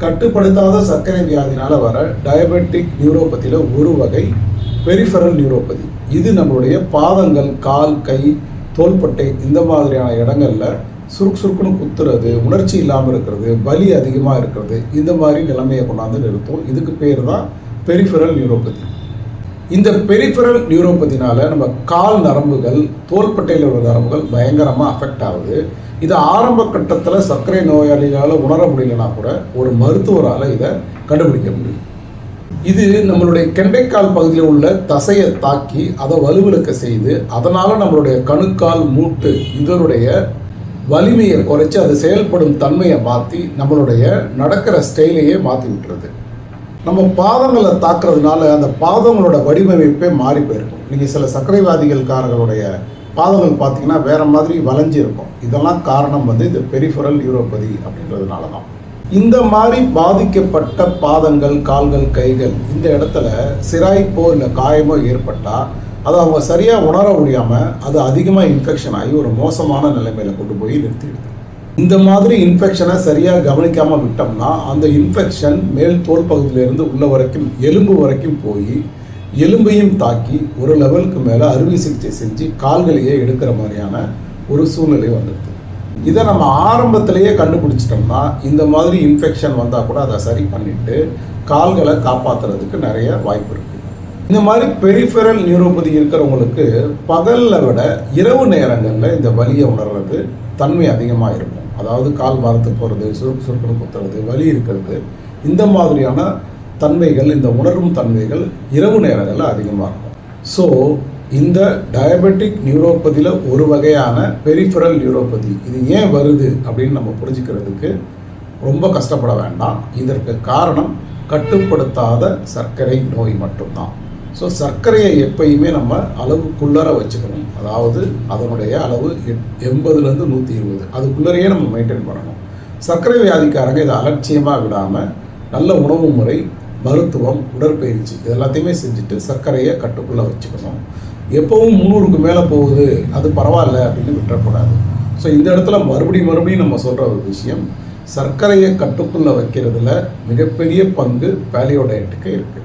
கட்டுப்படுத்தாத சர்க்கரை வியாதினால வர டயபெட்டிக் நியூரோபதியில் ஒரு வகை பெரிஃபரல் நியூரோபதி இது நம்மளுடைய பாதங்கள் கால் கை தோள்பட்டை இந்த மாதிரியான இடங்கள்ல சுருக்கு சுருக்குன்னு குத்துறது உணர்ச்சி இல்லாமல் இருக்கிறது வலி அதிகமாக இருக்கிறது இந்த மாதிரி நிலைமையை கொண்டாந்து நிறுத்தும். இதுக்கு பேர் தான் பெரிஃபரல் நியூரோபதி இந்த பெரிஃபரல் நியூரோபதினால நம்ம கால் நரம்புகள் தோள்பட்டையில் உள்ள நரம்புகள் பயங்கரமாக அஃபெக்ட் ஆகுது. இது ஆரம்ப கட்டத்தில் சர்க்கரை நோயாளிகளால் உணர முடியலனா கூட ஒரு மருத்துவரால் இதை கண்டுபிடிக்க முடியும். இது நம்மளுடைய கெண்டைக்கால் பகுதியில் உள்ள தசையை தாக்கி அதை வலுவிழக்க செய்து அதனால் நம்மளுடைய கணுக்கால் மூட்டு இதனுடைய வலிமையை குறைச்சி அது செயல்படும் தன்மையை மாற்றி நம்மளுடைய நடக்கிற ஸ்டைலையே மாற்றி விட்டுறது நம்ம பாதங்களை தாக்குறதுனால அந்த பாதங்களோட வடிவமைப்பே மாறி போயிருக்கும். நீங்கள் சில சர்க்கரைவாதிகள்காரர்களுடைய பாதங்கள் பார்த்தீங்கன்னா வேற மாதிரி வளைஞ்சு இருக்கும். இதெல்லாம் காரணம் வந்து இந்த பெரிஃபரல் நியூரோபதி அப்படின்றதுனால தான் இந்த மாதிரி பாதிக்கப்பட்ட பாதங்கள் கால்கள் கைகள் இந்த இடத்துல சிராய்ப்போ இல்லை காயமோ ஏற்பட்டால் அதை அவங்க சரியாக உணர முடியாமல் அது அதிகமாக இன்ஃபெக்ஷன் ஆகி ஒரு மோசமான நிலைமையில் கொண்டு போய் நிறுத்திடுது. இந்த மாதிரி இன்ஃபெக்ஷனை சரியாக கவனிக்காமல் விட்டோம்னா அந்த இன்ஃபெக்ஷன் மேல் தோல் பகுதியிலிருந்து உள்ள வரைக்கும் எலும்பு வரைக்கும் போய் எலும்பையும் தாக்கி ஒரு லெவலுக்கு மேலே அறுவை சிகிச்சை செஞ்சு கால்களையே எடுக்கிற மாதிரியான ஒரு சூழ்நிலை வந்துடுது இதை நம்ம ஆரம்பத்திலேயே கண்டுபிடிச்சிட்டோம்னா இந்த மாதிரி இன்ஃபெக்ஷன் வந்தால் கூட அதை சரி பண்ணிட்டு கால்களை காப்பாற்றுறதுக்கு நிறைய வாய்ப்பு இருக்குது இந்த மாதிரி பெரிஃபெரல் நியூரோபதி இருக்கிறவங்களுக்கு பகலில் விட இரவு நேரங்களில் இந்த வலியை உணர்றது தன்மை அதிகமாக இருக்கும். அதாவது கால் வாரத்து போகிறது சுருக்கு சுருக்குன்னு குத்துறது வலி இருக்கிறது இந்த மாதிரியான தன்மைகள் இந்த உணரும் தன்மைகள் இரவு நேரங்களில் அதிகமாக இருக்கும். ஸோ இந்த டயபெட்டிக் நியூரோபதியில் ஒரு வகையான பெரிஃபரல் நியூரோபதி இது ஏன் வருது அப்படின்னு நம்ம புரிஞ்சுக்கிறதுக்கு ரொம்ப கஷ்டப்பட வேண்டாம். இதற்கு காரணம் கட்டுப்படுத்தாத சர்க்கரை நோய் மட்டும்தான். ஸோ சர்க்கரையை எப்பயுமே நம்ம அளவுக்குள்ளர வச்சுக்கணும். அதாவது அதனுடைய அளவு எட்- எண்பதுலேருந்து நூற்றி இருபது. அதுக்குள்ளரையே நம்ம மெயின்டைன் பண்ணணும். சர்க்கரை வியாதிக்காரங்க இதை அலட்சியமாக விடாமல் நல்ல உணவு முறை மருத்துவம் உடற்பயிற்சி இது எல்லாத்தையுமே செஞ்சுட்டு சர்க்கரையை கட்டுக்குள்ளே வச்சுக்கணும். எப்பவும் முந்நூறுக்கு மேலே போகுது அது பரவாயில்ல அப்படின்னு விட்டுறக்கூடாது. ஸோ இந்த இடத்துல மறுபடியும் மறுபடியும் நம்ம சொல்கிற ஒரு விஷயம் சர்க்கரையை கட்டுக்குள்ளே வைக்கிறதுல மிகப்பெரிய பங்கு பேலியோ டயட்டுக்கு இருக்குது